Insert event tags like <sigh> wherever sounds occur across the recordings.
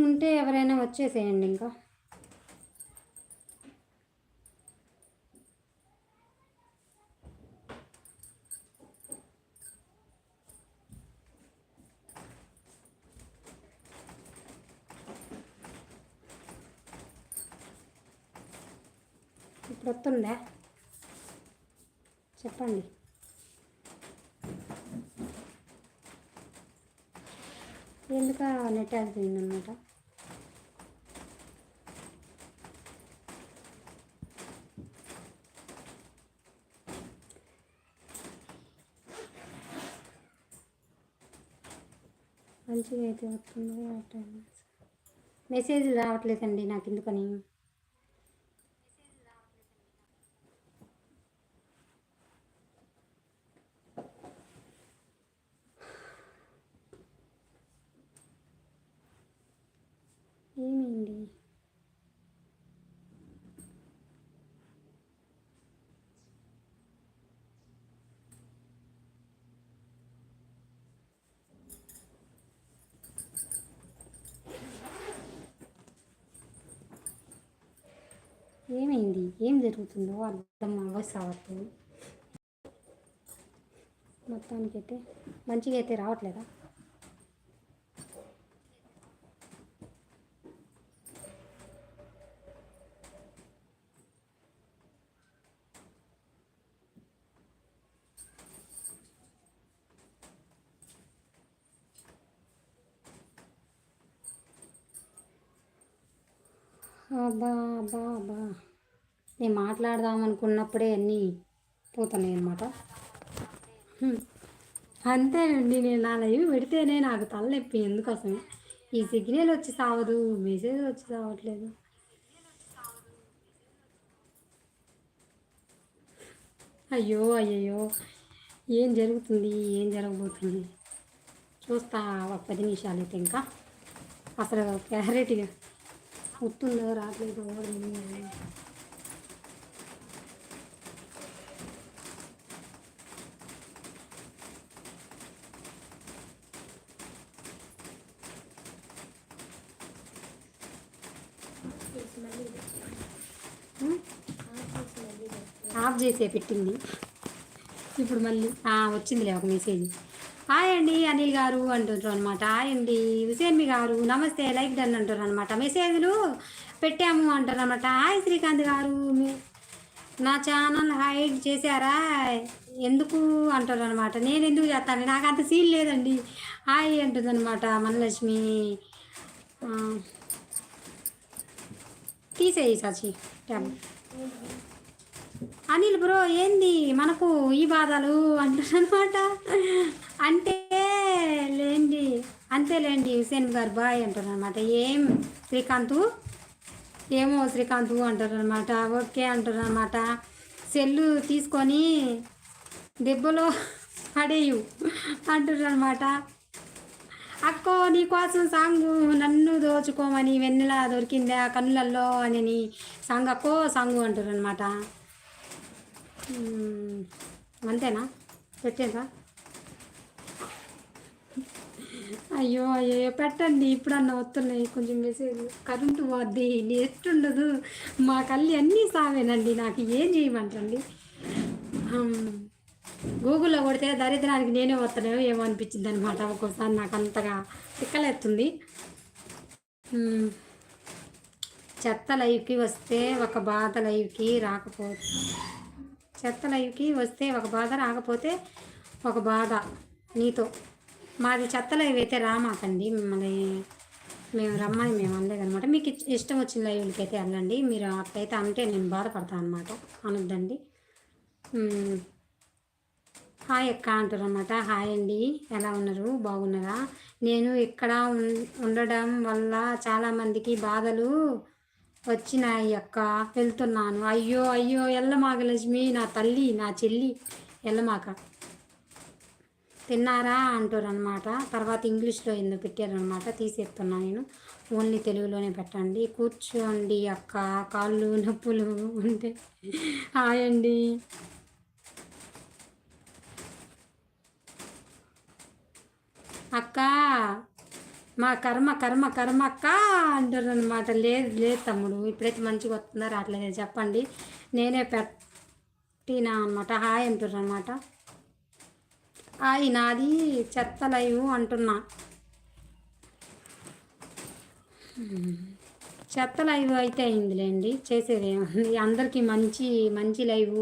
ఉంటే ఎవరైనా వచ్చేసేయండి ఇంకా. ఇప్పుడు వస్తుందా? చెప్పండి. ఎందుక నెట్ ఆగిపోయిందనమాట? మంచిగా అయితే వస్తుంది మెసేజ్ రావట్లేదండి నాకు ఎందుకని ఏమైంది ఏమైంది ఏం జరుగుతుందో అర్థం అవ్వస్ అవ్వట్లేదు మొత్తానికైతే మంచిగా అయితే రావట్లేదా? అబ్బా అబ్బా అబ్బా. నేను మాట్లాడదాం అనుకున్నప్పుడే అన్నీ పోతున్నాయి అనమాట అంతేనండి నేను నా లైవ్ పెడితేనే నాకు తలనొప్పి. ఎందుకోసం ఈ సిగ్నల్ వచ్చి సావదు మెసేజ్ వచ్చి సావట్లేదు. అయ్యో అయ్యయ్యో. ఏం జరుగుతుంది? ఏం జరగబోతుంది? చూస్తా ఒక పది నిమిషాలు అయితే ఇంకా. అసలు క్లారిటీగా గుర్తుందో రావట్లేదు ఆఫ్ చేసే పెట్టింది. ఇప్పుడు మళ్ళీ వచ్చిందిలే ఒక మెసేజ్ హాయ్ అండి అనిల్ గారు అంటుంటారు అనమాట హాయ్ అండి హుసేన్మి గారు నమస్తే లైక్ డన్ అంటారు అనమాట మెసేజ్లు పెట్టాము అంటారు అనమాట హాయ్ శ్రీకాంత్ గారు నా ఛానల్ హైడ్ చేశారా? ఎందుకు అంటారు అనమాట నేను ఎందుకు చేస్తాను? నాకు అంత సీన్ లేదండి. హాయ్ అంటుంది అనమాట మనలక్ష్మి తీసేయి సాచి ట్యాబ్ అనిల్ బ్రో ఏంది? మనకు ఈ బాధలు అంటారనమాట అంటే లేండి అంతేలేండి హుసేన్ గారు బాయ్ అంటారు అనమాట ఏం శ్రీకాంత్? ఏమో శ్రీకాంత్ అంటారు అనమాట ఓకే అంటారనమాట సెల్లు తీసుకొని దెబ్బలో పడేయు అంటారనమాట అక్కో నీకోసం సాంగ్ నన్ను దోచుకోమని వెన్నెల దొరికిందా కన్నులల్లో అని సాంగ్ అక్కో సాంగ్ అంటారు అనమాట అంతేనా? పెట్టేదా అయ్యో అయ్యో పెట్టండి ఇప్పుడన్నా వస్తున్నాయి కొంచెం మెసేజ్ కరెంటు పోద్ది నెట్ ఉండదు. మా కళ్ళు అన్నీ సావేనండి నాకు ఏం చేయమంటండి? గూగుల్లో కొడితే దరిద్రానికి నేనే వస్తానో ఏమో అనిపించింది అనమాట ఒక్కోసారి నాకు అంతగా తిక్కలేస్తుంది. చెత్త లైవ్కి వస్తే ఒక బాధ లైవ్కి రాకపోతే చెత్త లైవ్కి వస్తే ఒక బాధ రాకపోతే ఒక బాధ నీతో. మాది చెత్త లైవ్ అయితే రామాకండి మిమ్మల్ని మేము రమ్మని మేము అనలేదనమాట. మీకు ఇష్టం వచ్చిన లైవ్లకి అయితే వెళ్ళండి మీరు అట్లయితే అంటే నేను బాధపడతాను అనమాట అనొద్దండి. హాయ్ ఎక్క అంటారు అనమాట హాయ్ అండి ఎలా ఉన్నారు? బాగున్నారా? నేను ఇక్కడ ఉండడం వల్ల చాలామందికి బాధలు వచ్చినాయి అక్క వెళ్తున్నాను. అయ్యో అయ్యో ఎల్లమాగలక్ష్మి నా తల్లి నా చెల్లి ఎల్లమాక. తిన్నారా అంటారు అనమాట తర్వాత ఇంగ్లీష్లో ఎందుకు పెట్టారనమాట తీసేస్తున్నా నేను. ఓన్లీ తెలుగులోనే పెట్టండి. కూర్చోండి అక్క కాళ్ళు నొప్పులు ఉంటే హాయ్ అండి అక్క మా కర్మ కర్మ కర్మక్క అంటారు అనమాట లేదు లేదు తమ్ముడు ఇప్పుడైతే మంచిగా వస్తుందా రావట్లేదు చెప్పండి. నేనే పెట్టినా అనమాట హాయ్ అంటారు అనమాట హాయ్ నాది చెత్త లైవ్ అంటున్నా. చెత్త లైవ్ అయితే అయిందిలేండి చేసేది ఏముంది? అందరికీ మంచి మంచి లైవ్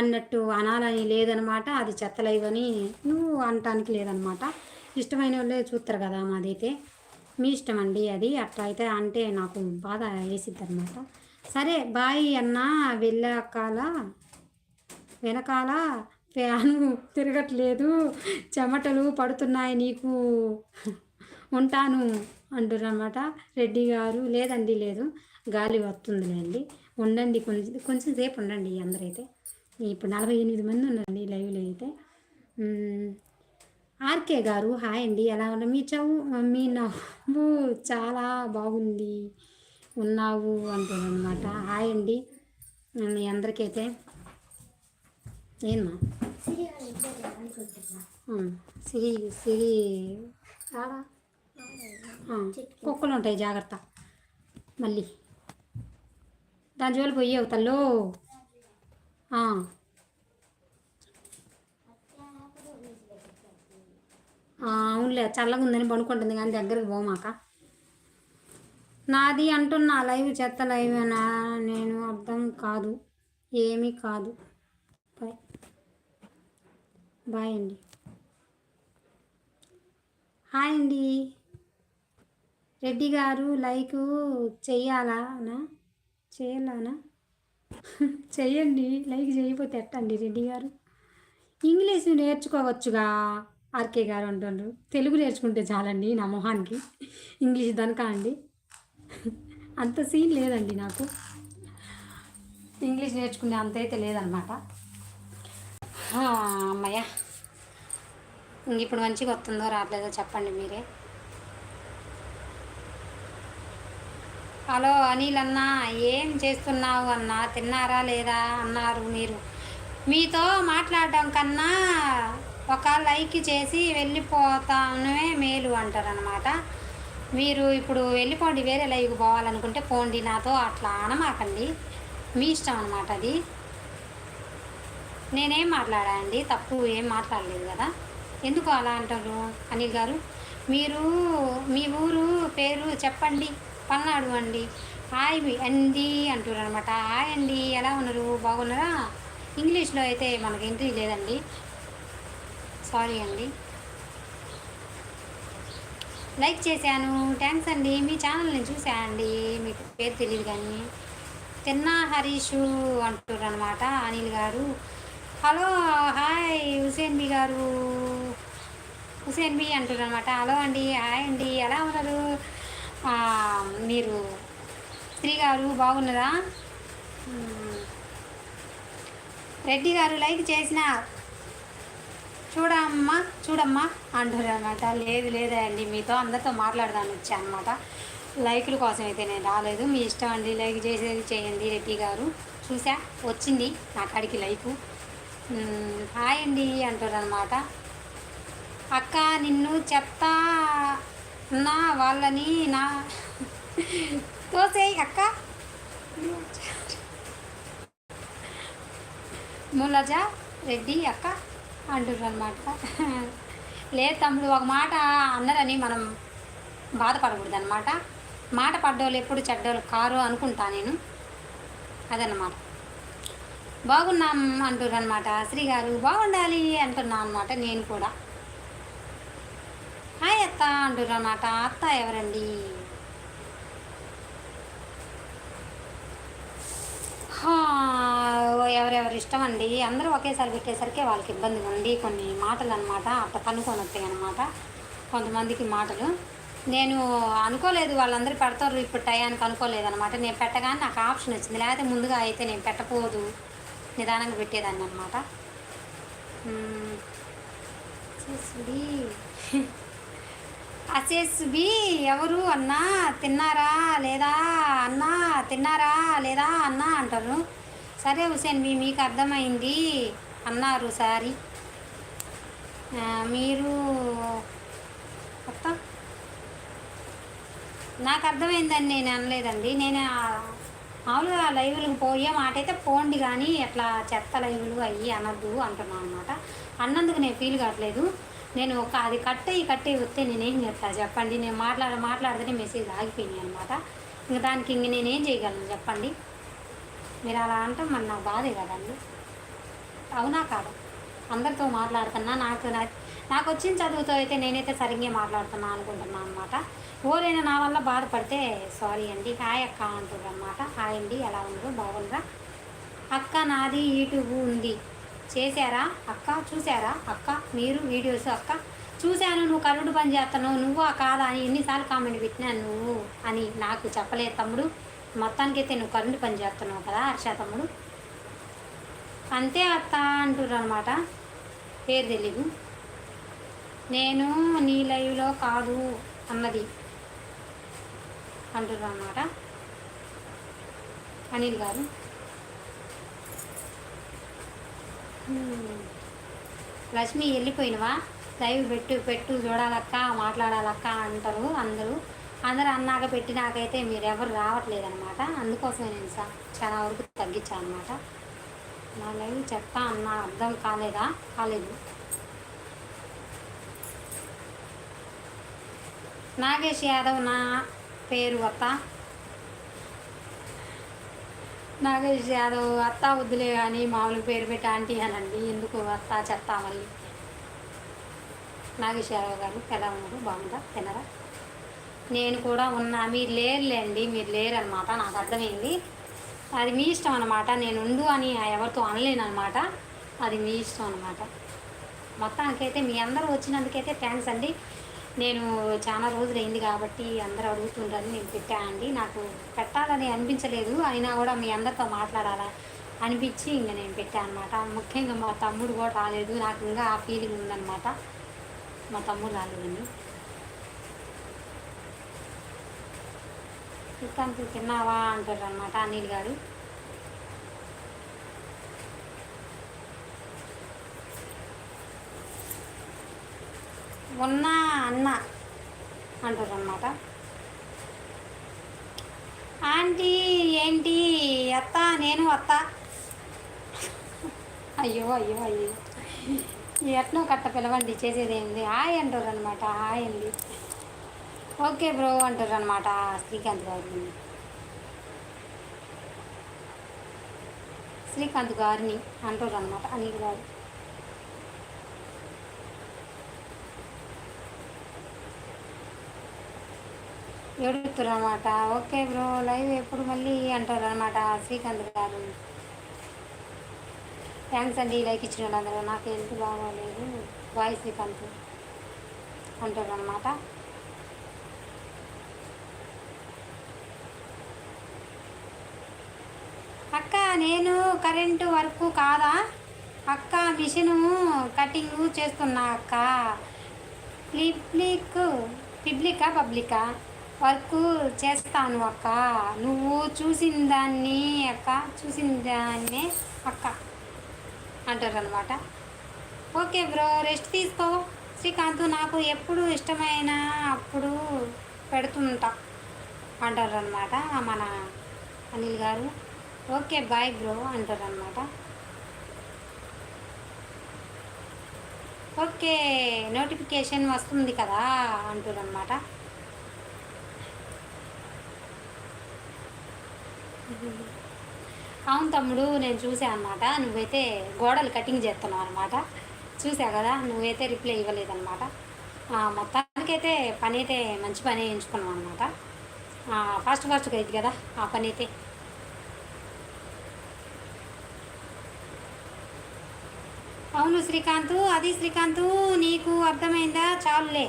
అన్నట్టు అనాలని లేదనమాట అది చెత్త లైవ్ అని నువ్వు అనటానికి లేదనమాట ఇష్టమైన వాళ్ళే చూస్తారు కదా మాదైతే. మీ ఇష్టం అండి అది. అట్లా అయితే అంటే నాకు బాధ వేసిద్ది అనమాట సరే బాయ్ అన్న వెళ్ళాకాల వెనకాల ఫ్యాను తిరగట్లేదు. చెమటలు పడుతున్నాయి నీకు. ఉంటాను అంటారనమాట రెడ్డి గారు లేదండి లేదు. గాలి వస్తుందిలేండి. ఉండండి కొంచెం కొంచెం సేపు ఉండండి అందరైతే. ఇప్పుడు నలభై ఎనిమిది మంది ఉండండి లైవ్లో అయితే. ఆర్కే గారు హాయ్ అండి. ఎలా ఉన్నా మీ చవు మీ నవ్వు చాలా బాగుంది. ఉన్నావు అంటారు హాయ్ అండి. మీ అందరికైతే. ఏమా? సిరి సిరి కుక్కలు ఉంటాయి జాగ్రత్త. మళ్ళీ. దాని జోలికి పోయావు తల్లో ఆ. ఆ, అవునులే చల్లగా ఉందని పడుకుంటుంది కానీ దగ్గరికి పోమాక. నాది అంటున్నా లైవ్ చెత్త లైవ్ అనా నేను అర్థం కాదు ఏమీ కాదు. బాయ్. బాయ్ అండి. హాయ్ అండి. రెడ్డి గారు లైక్ చెయ్యాలానా చేయాలానా <laughs> చెయ్యండి లైక్ చేయకపోతే ఎట్టండి రెడ్డి గారు? ఇంగ్లీష్ నేర్చుకోవచ్చుగా. ఆర్కే గారు అంటున్నారు తెలుగు నేర్చుకుంటే చాలండి నా మొహానికి. ఇంగ్లీష్ దనకా అండి? అంత సీన్ లేదండి నాకు. ఇంగ్లీష్ నేర్చుకునే అంత అయితే లేదనమాట అమ్మయ్య. ఇంక ఇప్పుడు మంచిగా వస్తుందో రావట్లేదో చెప్పండి మీరే. హలో అనిల్ అన్న ఏం చేస్తున్నావు అన్న? తిన్నారా లేదా? అన్నారు మీరు. మీతో మాట్లాడడం కన్నా ఒక లైక్ చేసి వెళ్ళిపోతానే మేలు అంటారనమాట మీరు ఇప్పుడు వెళ్ళిపోండి వేరే లైవ్కి పోవాలనుకుంటే పోండి నాతో అట్లా అనమాకండి. మీ ఇష్టం అనమాట అది. నేనేం మాట్లాడా అండి? తప్పు ఏం మాట్లాడలేదు కదా. ఎందుకు అలా అంటారు అనిల్ గారు? మీరు మీ ఊరు పేరు చెప్పండి పల్నాడు అండి. హాయ్ అండి అంటారు అనమాట హాయ్ అండి ఎలా ఉన్నారు? బాగున్నారా? ఇంగ్లీష్లో అయితే మనకి ఎంట్రీ లేదండి. సారీ అండి. లైక్ చేశాను. థ్యాంక్స్ అండి. మీ ఛానల్ని చూశానండి మీకు పేరు తెలియదు కానీ. తిన్నా హరీషు అంటున్నారు అనమాట అనిల్ గారు. హలో హాయ్ హుసేన్ బి గారు. హుసేన్ బి అంటున్నారు అనమాట హలో అండి హాయ్ అండి. ఎలా ఉన్నారు? మీరు స్త్రీ గారు బాగున్నారా? రెడ్డి గారు లైక్ చేసిన చూడమ్మా చూడమ్మా అంటారు అనమాట లేదు లేదా అండి మీతో అందరితో మాట్లాడదాని వచ్చా అనమాట లైకుల కోసం అయితే నేను రాలేదు. మీ ఇష్టం అండి లైక్ చేసేది చేయండి రెడ్డి గారు. చూసా వచ్చింది నా కాడికి లైకు. హాయ్ అండి అంటారు అనమాట అక్క నిన్ను చెప్తా నా వాళ్ళని నా తోసేయ్ అక్క. ములజ రెడ్డి అక్క. అంటారు అనమాట లేదు తమ్ముడు ఒక మాట అన్నరని మనం బాధపడకూడదు అనమాట మాట పడ్డోళ్ళు ఎప్పుడు చెడ్డోళ్ళు కారు అనుకుంటా నేను. అదన్నమాట. బాగున్నాం అంటుర్రు అనమాట శ్రీ గారు బాగుండాలి అంటున్నా అనమాట నేను కూడా. హాయ్ అత్త అంటుర్రు అనమాట అత్త ఎవరండి? హా, ఎవరెవరి ఇష్టం అండి అందరూ ఒకేసారి పెట్టేసరికి వాళ్ళకి ఇబ్బందిగా ఉండి కొన్ని మాటలు అనమాట అట్ట కనుక్కొని వస్తాయి అనమాట కొంతమందికి మాటలు. నేను అనుకోలేదు వాళ్ళందరూ పెడతారు ఇప్పుడు టయానికి అనుకోలేదు అనమాట నేను పెట్టగానే నాకు ఆప్షన్ వచ్చింది. లేకపోతే ముందుగా అయితే నేను పెట్టపోదు నిదానంగా పెట్టేదాన్ని అనమాట అసేస్బి ఎవరు అన్నా తిన్నారా లేదా అన్నా తిన్నారా లేదా అన్నా అంటారు. సరే హుసేన్ మీ మీకు అర్థమైంది అన్నారు సారీ. మీరు మొత్తం నాకు అర్థమైందని నేను అనలేదండి. నేను మామూలుగా లైవ్లకు పోయే మాట అయితే పోండి కానీ ఎట్లా చెత్త లైవ్లు అయ్యి అనద్దు అంటున్నాను అనమాట అన్నందుకు నేను ఫీల్ కావట్లేదు. నేను ఒక అది కట్ కట్టే కట్ వస్తే నేనేం చెప్తాను చెప్పండి. నేను మాట్లాడ మాట్లాడితేనే మెసేజ్ ఆగిపోయింది అనమాట ఇంకా దానికి ఇంక నేనేం చేయగలను చెప్పండి. మీరు అలా అంటే మరి నాకు బాధే కదండి అవునా కాదా? అందరితో మాట్లాడుతున్నా నాకు నా- నాకు వచ్చిన చదువుతో అయితే నేనైతే సరిగ్గా మాట్లాడుతున్నా అనుకుంటున్నా అనమాట ఓరైనా నా వల్ల బాధపడితే సారీ అండి. హాయ్ అక్క అంటుంది అనమాట హాయ్ అండి ఎలా ఉన్నారు? బాగుందా అక్క నాది యూట్యూబ్ ఉంది. చేశారా? అక్క చూసారా అక్క మీరు వీడియోస్? అక్క చూశాను నువ్వు కరుడు పని చేస్తున్నావు నువ్వు ఆ కాదా అని ఎన్నిసార్లు కామెంట్ పెట్టినా నువ్వు అని నాకు చెప్పలేదు తమ్ముడు. మొత్తానికైతే నువ్వు కరెంటు పని చేస్తున్నావు కదా హర్షతమ్ముడు అంతే అత్త అంటుర్రు అనమాట పేరు తెలీదు. నేను నీ లైవ్లో కాదు అన్నది అంటుర్రు అనమాట అనిల్ గారు. లక్ష్మి వెళ్ళిపోయినవా? లైవ్ పెట్టు పెట్టు చూడాలక్క మాట్లాడాలక్క అంటారు అందరూ. అందరు అన్నాక పెట్టినాకైతే మీరు ఎవరు రావట్లేదు అనమాట అందుకోసమే నేను సార్ చాలా వరకు తగ్గించాను అనమాట నా లైవ్ చెప్తా అన్న అర్థం కాలేదా? కాలేదు. నాగేష్ యాదవ్ నా పేరు అత్త. నాగేష్ యాదవ్ అత్త వద్దులే కానీ మామూలు పేరు పెట్టి ఆంటీ అనండి. ఎందుకు అత్త చెత్తా మళ్ళీ? నాగేష్ యాదవ్ గారు ఎలా ఉన్నారు? బాగుందా? తినరా నేను కూడా ఉన్నా. మీరు లేరులేండి మీరు లేరు అనమాట నాకు అర్థమైంది. అది మీ ఇష్టం అనమాట నేను ఉండు అని ఎవరితో అనలేను అనమాట అది మీ ఇష్టం అనమాట మొత్తానికైతే మీ అందరూ వచ్చినందుకైతే థ్యాంక్స్ అండి. నేను చాలా రోజులు అయింది కాబట్టి అందరూ అడుగుతుంటారని నేను పెట్టానండి నాకు పెట్టాలని అనిపించలేదు. అయినా కూడా మీ అందరితో మాట్లాడాలా అనిపించి ఇంకా నేను పెట్టాను అనమాట ముఖ్యంగా మా తమ్ముడు కూడా రాలేదు. నాకు ఇంకా ఆ ఫీలింగ్ ఉందన్నమాట. మా తమ్ముడు రాలేదండి. చికెన్ తిన్నావా అంటారు అనమాట అనిల్ గారు. ఉన్న అన్న అంటారు అనమాట ఆంటీ ఏంటి? అత్త నేను అత్త. అయ్యో అయ్యో అయ్యో. ఎట్నో కట్ట పిలవండి చేసేది ఏంది హాయ్ అంటారు అనమాట హాయ్ అండి. ఓకే బ్రో అంటారు అనమాట శ్రీకాంత్ గారిని శ్రీకాంత్ గారిని అంటారు అనమాట అనిల్ గారు. ఎడుగుతారు అనమాట ఓకే బ్రో లైవ్ ఎప్పుడు మళ్ళీ అంటారు అనమాట శ్రీకాంత్ గారు. థ్యాంక్స్ అండి లైక్ ఇచ్చిన వాళ్ళందరూ. నాకు హెల్త్ బాగోలేదు. బాయ్ శ్రీకాంత్ అంటారు అనమాట అక్క నేను కరెంటు వర్క్ కాదా? అక్క మిషను కటింగ్ చేస్తున్నా అక్క. ప్లిప్లిక్ పిబ్లికా పబ్లికా? వర్క్ చేస్తాను అక్క. నువ్వు చూసిన దాన్ని అక్క చూసిన దాన్నే అక్క అంటారు అనమాట ఓకే బ్రో రెస్ట్ తీసుకో. శ్రీకాంత్ నాకు ఎప్పుడు ఇష్టమైన అప్పుడు పెడుతుంటా అంటారు అనమాట మన అనిల్ గారు. ఓకే బాయ్ బ్రో అంటారనమాట ఓకే నోటిఫికేషన్ వస్తుంది కదా అంటారు అవును తమ్ముడు నేను చూసా అనమాట నువ్వైతే గోడలు కటింగ్ చేస్తున్నావు అనమాట చూసా కదా నువ్వైతే రిప్లై ఇవ్వలేదన్నమాట. మొత్తానికైతే పని అయితే మంచి పని ఎంచుకున్నావు అనమాట ఫాస్ట్ ఫాస్ట్గా అయింది కదా ఆ పని అయితే అవును శ్రీకాంత్ అది శ్రీకాంత్ నీకు అర్థమైందా? చాలులే.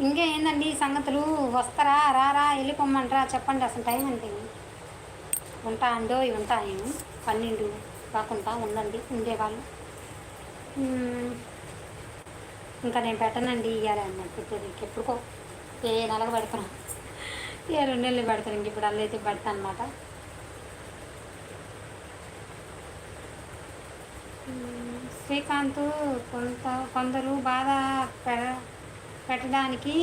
ఇంకా ఏందండి సంగతులు? వస్తారా? రారా? వెళ్ళిపోమ్మంటారా? చెప్పండి అసలు టైం అంటే ఉంటా అండో ఉంటా నేను పన్నెండు కాకుండా ఉండండి ఉండేవాళ్ళు. ఇంకా నేను పెట్టనండి ఇవ్వాలి అన్నట్టు పెట్టేది ఎప్పుడుకో ఏ నెలకు పెడతాను. ఏ రెండు నెలలు పెడతాను ఇంక ఇప్పుడు అల్లైతే పెడతాను అనమాట శ్రీకాంత్ కొంత కొందరు బాధ పెట్టడానికి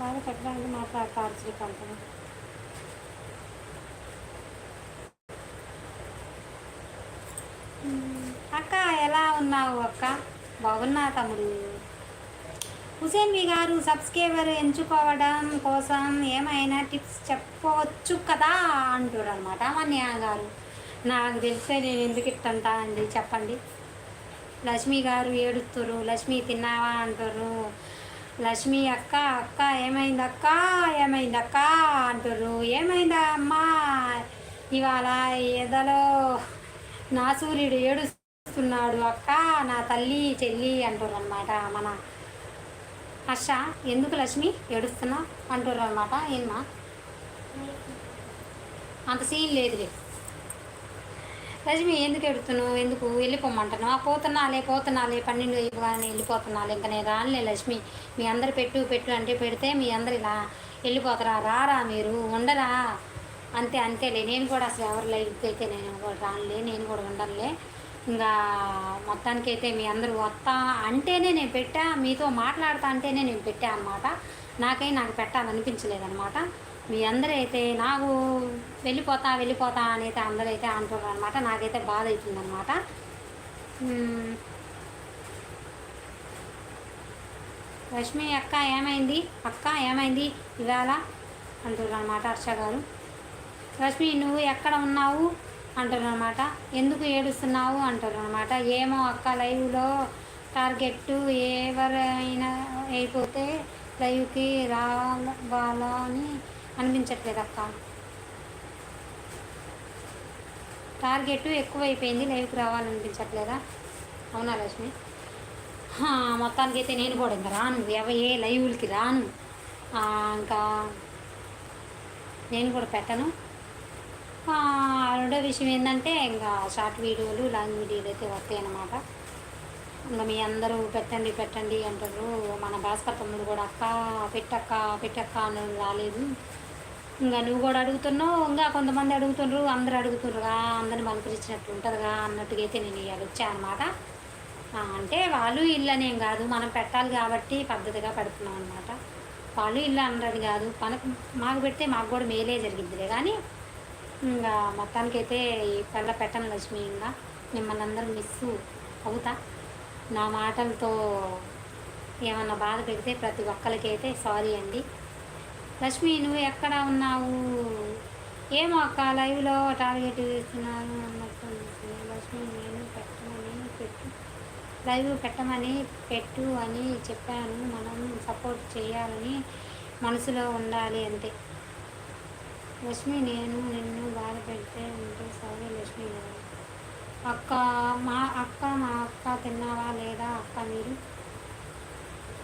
బాధ పెట్టడానికి మాట్లాడతారు శ్రీకాంత్. అక్క ఎలా ఉన్నావు అక్క? బాగున్నా తమ్ముడు. హుసేన్ మీ గారు సబ్స్క్రైబర్ ఎంచుకోవడం కోసం ఏమైనా టిప్స్ చెప్పవచ్చు కదా అంటారు అనమాట మన్య గారు. నాకు తెలిస్తే నేను ఎందుకు ఇట్టంటా అండి చెప్పండి. లక్ష్మి గారు ఏడుస్తారు లక్ష్మి తిన్నావా అంటారు లక్ష్మి అక్క అక్క ఏమైంది అక్క? ఏమైంది అక్క అంటారు ఏమైందా అమ్మా? ఇవాళ ఎదలో నా సూర్యుడు ఏడుస్తున్నాడు అక్క నా తల్లి చెల్లి అంటారు అనమాట మన హర్ష. ఎందుకు లక్ష్మి ఏడుస్తున్నా అంటారు అనమాట ఏమా? అంత సీన్ లేదులే. లక్ష్మి ఎందుకు ఎడుతున్నావు ఎందుకు వెళ్ళిపోమంటాను ఆ పోతున్నాలే పోతున్నాలే పన్నెండు అయిపోగానే వెళ్ళిపోతున్నాలే ఇంకా నేను రానులే లక్ష్మి. మీ అందరు పెట్టు పెట్టు అంటే పెడితే మీ అందరు ఇలా వెళ్ళిపోతారా? రారా మీరు ఉండరా? అంతే అంతేలే. నేను కూడా అసలు ఎవరి లైఫ్కి అయితే నేను రానులే నేను కూడా ఉండనులే. ఇంకా మొత్తానికైతే మీ అందరూ వస్తా అంటేనే నేను పెట్టా మీతో మాట్లాడతా అంటేనే నేను పెట్టా అనమాట నాకై నాకు పెట్టాలనిపించలేదన్నమాట. మీ అందరైతే నాకు వెళ్ళిపోతా వెళ్ళిపోతా అని అయితే అందరైతే అంటున్నారు అనమాట నాకైతే బాధ అవుతుందన్నమాట రష్మి అక్క ఏమైంది? అక్క ఏమైంది? ఇవాళ అంటున్నారు అనమాట హర్ష గారు. రష్మి నువ్వు ఎక్కడ ఉన్నావు? అంటారు అనమాట ఎందుకు ఏడుస్తున్నావు? అంటారు అనమాట ఏమో అక్క లైవ్లో టార్గెట్ ఎవరైనా అయిపోతే లైవ్కి రావాలని అనిపించట్లేదు అక్క. టార్గెట్ ఎక్కువైపోయింది లైవ్కి రావాలనిపించట్లేదా? అవునా లక్ష్మి? మొత్తానికి అయితే నేను కూడా ఇంకా రాను. ఎవ ఏ లైవ్లకి రాను. ఇంకా నేను కూడా పెట్టను. రెండో విషయం ఏంటంటే ఇంకా షార్ట్ వీడియోలు లాంగ్ వీడియోలు అయితే వస్తాయి అన్నమాట. ఇంకా మీ అందరూ పెట్టండి పెట్టండి అంటారు. మన భాస్కర్ తమ్ముడు కూడా అక్క పెట్టక్క పెట్టక్క అని రాలేదు. ఇంకా నువ్వు కూడా అడుగుతున్నావు ఇంకా కొంతమంది అడుగుతున్నారు అందరు అడుగుతున్నారుగా అందరిని పలకరించినట్టు ఉంటుందిగా అన్నట్టుగా అయితే నేను ఇవాళ వచ్చాను అనమాట అంటే వాళ్ళు ఇల్లు అనేం కాదు మనం పెట్టాలి కాబట్టి పద్ధతిగా పెడుతున్నాం అనమాట వాళ్ళు ఇల్లు అన్నది కాదు మనకు మాకు పెడితే మాకు కూడా మేలే జరిగిద్దిలే. కానీ ఇంకా మొత్తానికైతే ఈ పిల్ల పెట్టను లక్ష్మి ఇంకా మిమ్మల్ని అందరూ మిస్ అవుతా. నా మాటలతో ఏమన్నా బాధ పెడితే ప్రతి ఒక్కరికైతే సారీ అండి. లక్ష్మి నువ్వు ఎక్కడ ఉన్నావు? ఏమో అక్క లైవ్లో టార్గెట్ వేస్తున్నాను అన్నట్టు లక్ష్మి నేను పెట్టమని పెట్టు. లైవ్ పెట్టమని పెట్టు అని చెప్పాను. మనం సపోర్ట్ చేయాలని మనసులో ఉండాలి అంతే. లక్ష్మి నేను నిన్ను బాధ పెడితే ఉంటే సారీ లక్ష్మి గారు. అక్క మా అక్క మా అక్క తిన్నావా లేదా అక్క మీరు?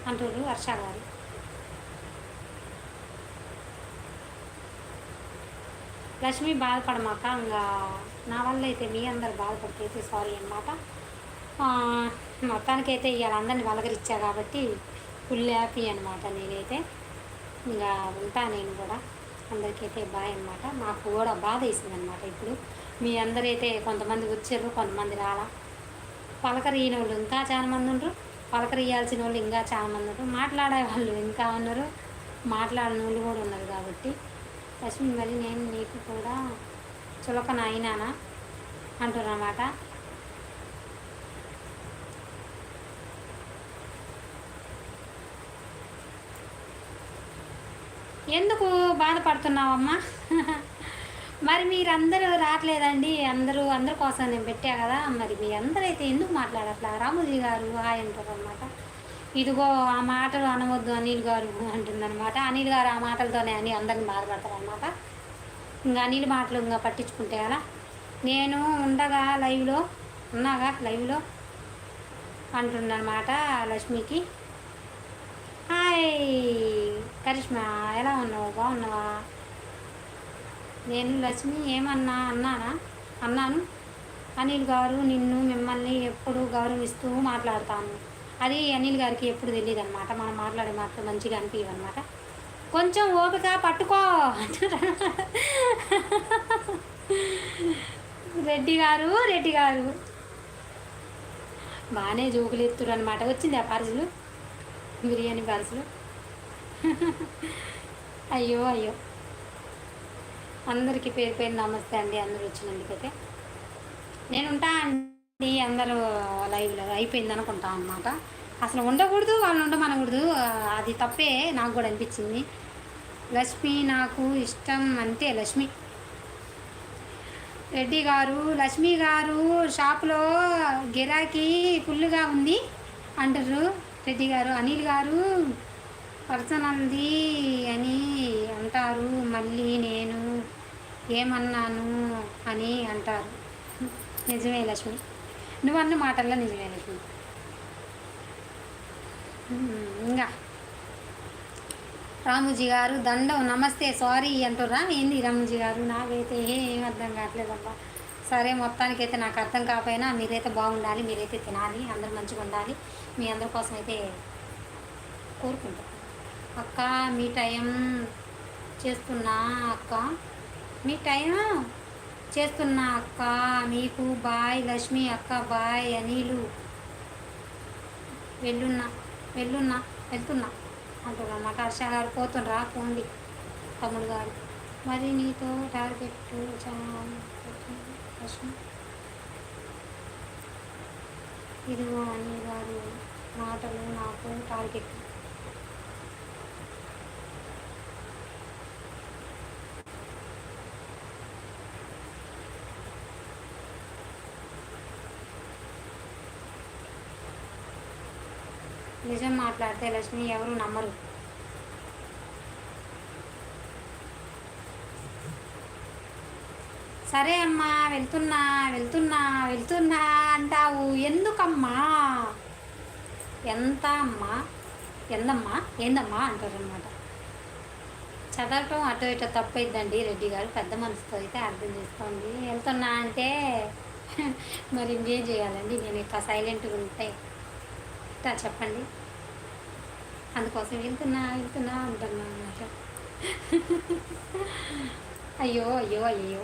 అంటారు హర్ష గారు. లక్ష్మి బాధపడమాక ఇంకా నా వల్ల అయితే మీ అందరు బాధపడితే సారీ అనమాట మొత్తానికైతే ఇవాళ అందరిని వలకరిచ్చా కాబట్టి ఫుల్ హ్యాపీ అనమాట నేనైతే. ఇంకా ఉంటా నేను కూడా. అందరికైతే బాయ్ అనమాట మాకు కూడా బాధ వేసింది అనమాట ఇప్పుడు. మీ అందరైతే కొంతమంది వచ్చారు కొంతమంది రాలా. పలకరియని వాళ్ళు ఇంకా చాలా మంది ఉండరు. పలకరియాల్సిన వాళ్ళు ఇంకా చాలా మంది ఉన్నారు మాట్లాడే వాళ్ళు ఇంకా ఉన్నారు. మాట్లాడిన వాళ్ళు కూడా ఉన్నారు కాబట్టి. లక్ష్మి మరి నేను నీకు కూడా చులకన అయినానా అంటున్నమాట ఎందుకు బాధపడుతున్నావమ్మా? మరి మీరందరూ రావట్లేదండి అందరూ అందరి కోసం నేను పెట్టా కదా. మరి మీ అందరైతే ఎందుకు మాట్లాడట్లా? రామోజీ గారు హాయ్ అంటారు అనమాట ఇదిగో ఆ మాటలు అనవద్దు అనిల్ గారు అంటుందన్నమాట. అనిల్ గారు ఆ మాటలతోనే అని అందరిని బాధపడతారు అనమాట ఇంకా అనిల్ మాటలు ఇంకా పట్టించుకుంటే కదా నేను ఉండగా లైవ్లో ఉన్నాగా లైవ్లో అంటుందన్నమాట లక్ష్మికి. కరిష్మా ఎలా ఉన్నావు? బాగున్నావా? నేను లక్ష్మి ఏమన్నా అన్నానా? అన్నాను. అనిల్ గారు నిన్ను మిమ్మల్ని ఎప్పుడు గౌరవిస్తూ మాట్లాడతాను. అది అనిల్ గారికి ఎప్పుడు తెలియదు అనమాట మనం మాట్లాడే మాటలు మంచిగా అనిపించదు కొంచెం ఓపిక పట్టుకో. రెడ్డి గారు రెడ్డి గారు. బాగానే జోకులు ఎత్తురు అనమాట వచ్చింది ఆ పార్సలు? బిర్యానీ పార్సలు? <laughs> అయ్యో అయ్యో. అందరికీ పేరు పేరు నమస్తే అండి అందరూ వచ్చినందుకైతే. నేను ఉంటా అండి అందరూ లైవ్లో అయిపోయింది అనుకుంటా అనమాట అసలు ఉండకూడదు వాళ్ళు ఉండమనకూడదు. అది తప్పే నాకు కూడా అనిపించింది. లక్ష్మి నాకు ఇష్టం అంతే లక్ష్మి. రెడ్డి గారు లక్ష్మి గారు షాప్లో గిరాకీ ఫుల్గా ఉంది అంటారు రెడ్డి గారు అనిల్ గారు పర్సనంది అని అంటారు మళ్ళీ నేను ఏమన్నాను అని అంటారు. నిజమే లక్ష్మి. నువ్వన్న మాటల్లో నిజమే లక్ష్మి. ఇంకా రాముజీ గారు దండం నమస్తే సారీ అంటురా ఏంది రాముజీ గారు? నాకైతే ఏం అర్థం కావట్లేదబ్బా. సరే మొత్తానికి అయితే నాకు అర్థం కాకపోయినా మీరైతే బాగుండాలి మీరైతే తినాలి అందరూ మంచిగా ఉండాలి మీ అందరి కోసం అయితే కోరుకుంటాం అక్క మీ టైం చేస్తున్నా అక్క. మీ టైం చేస్తున్నా అక్క. మీకు బాయ్ లక్ష్మి అక్క బాయ్ అనిలు. వెళ్ళున్నా వెళ్ళున్నా వెళ్తున్నా అంటున్నా అన్నమాట హర్ష గారు పోతుండ్రా పోండి. తమ్ముడు గారు. మరి నీతో టార్గెట్ ఇదిగో అని గారు మాటలు నాకు టార్గెట్ నిజం మాట్లాడితే లక్ష్మి ఎవరు నమ్మరు. సరే అమ్మా వెళ్తున్నా వెళ్తున్నా వెళ్తున్నా అంటావు. ఎందుకమ్మా? ఎంత అమ్మా? ఎందమ్మా? ఏందమ్మా అంటారనమాట చదవటం అటు ఇటు తప్పైద్దండి రెడ్డి గారు. పెద్ద మనసుతో అయితే అర్థం చేసుకోండి. వెళ్తున్నా అంటే <laughs> మరి ఇంకేం చేయాలండి? నేను ఇట్లా సైలెంట్గా ఉంటే. ఇట్లా చెప్పండి. అందుకోసం వెళ్తున్నా వెళ్తున్నా అంటున్నా అన్నమాట. అయ్యో అయ్యో అయ్యో.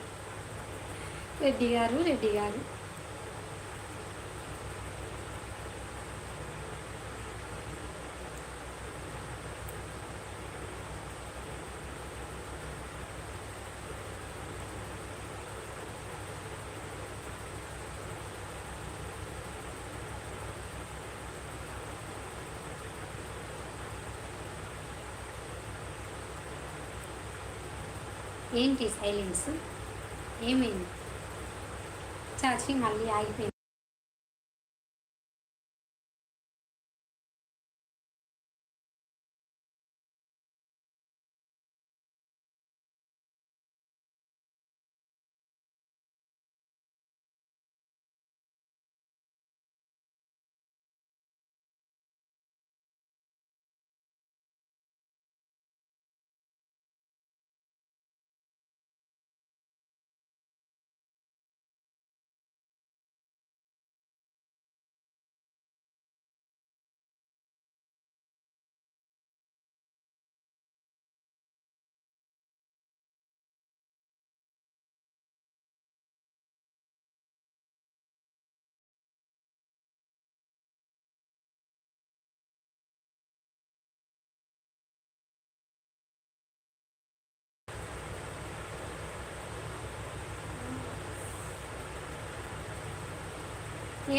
రెడ్డి గారు రెడ్డి గారు. ఏంటి సైలెన్స్ ఏమైంది? చాచి మళ్ళీ ఆగిపోయింది.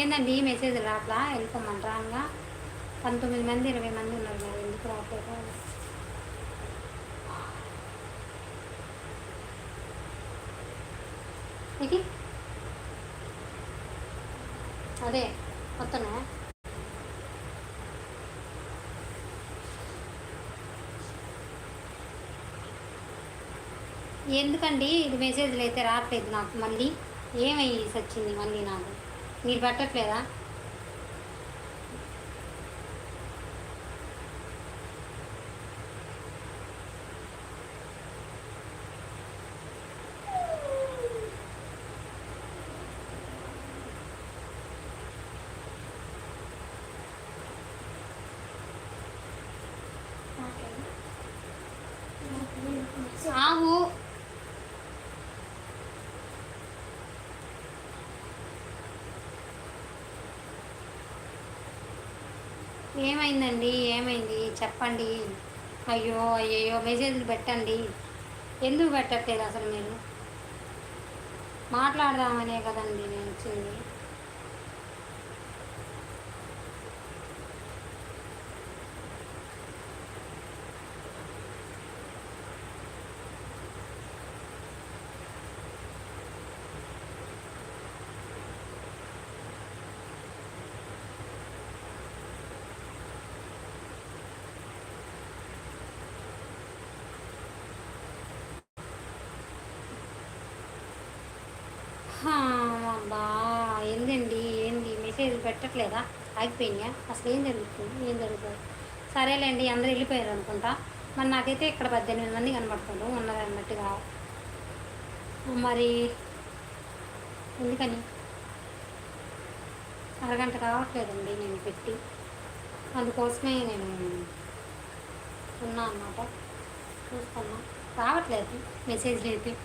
ఏందండి? మెసేజ్ రాట్లా? వెళ్ళిపోమంటారా ఇంకా పంతొమ్మిది మంది ఇరవై మంది ఉన్నారు మరి ఎందుకు రావట్లేదు ఇది అదే వస్తాను ఎందుకండి? ఇది మెసేజ్లు అయితే రావట్లేదు నాకు మళ్ళీ. ఏమై సచ్చింది మళ్ళీ నాకు? మీరు పెట్టట్లేదా? ఏమైందండి? ఏమైంది? చెప్పండి. అయ్యో అయ్యయ్యో మెసేజ్లు పెట్టండి. ఎందుకు పెట్టట్లేదు అసలు మీరు? మాట్లాడదామనే కదండి నేను వచ్చింది అబ్బా ఏందండి ఏంది? మెసేజ్ పెట్టట్లేదా? ఆగిపోయినాయా? అసలు ఏం జరుగుతుంది? ఏం జరుగుతుంది? సరేలేండి అందరూ వెళ్ళిపోయారు అనుకుంటా. మరి నాకైతే ఇక్కడ పద్దెనిమిది మంది కనబడుతున్నారు ఉన్నది అన్నట్టుగా. మరి ఎందుకని? అరగంట కావట్లేదండి నేను పెట్టి. అందుకోసమే నేను ఉన్నా అన్నమాట. చూస్తున్నా. రావట్లేదు మెసేజ్లు అయితే.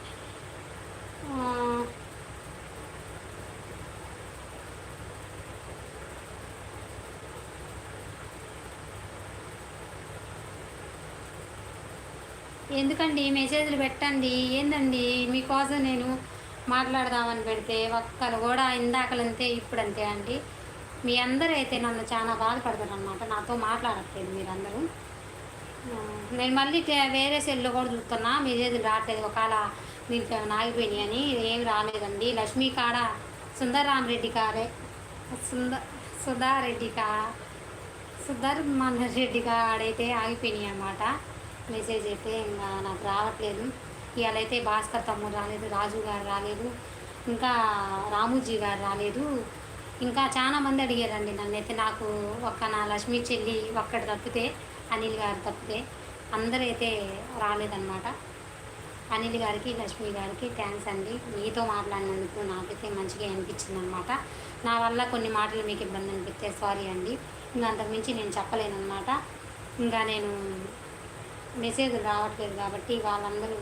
ఎందుకండి మెసేజ్లు పెట్టండి? ఏందండి? మీకోసం నేను మాట్లాడదామని పెడితే ఒక్కరు కూడా ఇందాకలంతే ఇప్పుడంతే అండి. మీ అందరూ అయితే నన్ను చాలా బాధపడతారు అనమాట నాతో మాట్లాడట్లేదు మీరందరూ. నేను మళ్ళీ వేరే సెల్లో కూడా చూస్తున్నా. మెసేజ్లు రావట్లేదు. ఒకవేళ మీకు ఆగిపోయినాయి అని ఏమి రాలేదండి. లక్ష్మీ కాడ సుందరరామరెడ్డి కారే. సుందర్ సుధారెడ్డి కా సుధర్ మన రెడ్డి కాడైతే ఆగిపోయినాయి అన్నమాట. మెసేజ్ అయితే ఇంకా నాకు రావట్లేదు. ఇవాళ అయితే భాస్కర్ తమ్ముడు రాలేదు రాజు గారు రాలేదు ఇంకా రామూజీ గారు రాలేదు. ఇంకా చాలా మంది అడిగారండి నన్ను అయితే నాకు ఒక్క నా లక్ష్మీ చెల్లి ఒక్కటి తప్పితే అనిల్ గారు తప్పితే అందరూ అయితే రాలేదన్నమాట. అనిల్ గారికి లక్ష్మి గారికి థ్యాంక్స్ అండి. మీతో మాట్లాడినందుకు నాకైతే మంచిగా అనిపించింది అనమాట నా వల్ల కొన్ని మాటలు మీకు ఇబ్బంది అనిపిస్తే సారీ అండి. ఇంకా అంతకుమించి నేను చెప్పలేను అనమాట ఇంకా నేను మెసేజ్ రావట్లేదు కాబట్టి వాళ్ళందరూ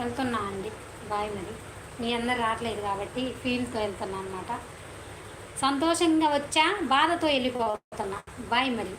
వెళ్తున్నా అండి. బాయ్ మరి. మీ అందరు రావట్లేదు కాబట్టి ఫీల్తో వెళ్తున్నా అనమాట సంతోషంగా వచ్చా? బాధతో వెళ్ళిపోతున్నా. బాయ్ మరి.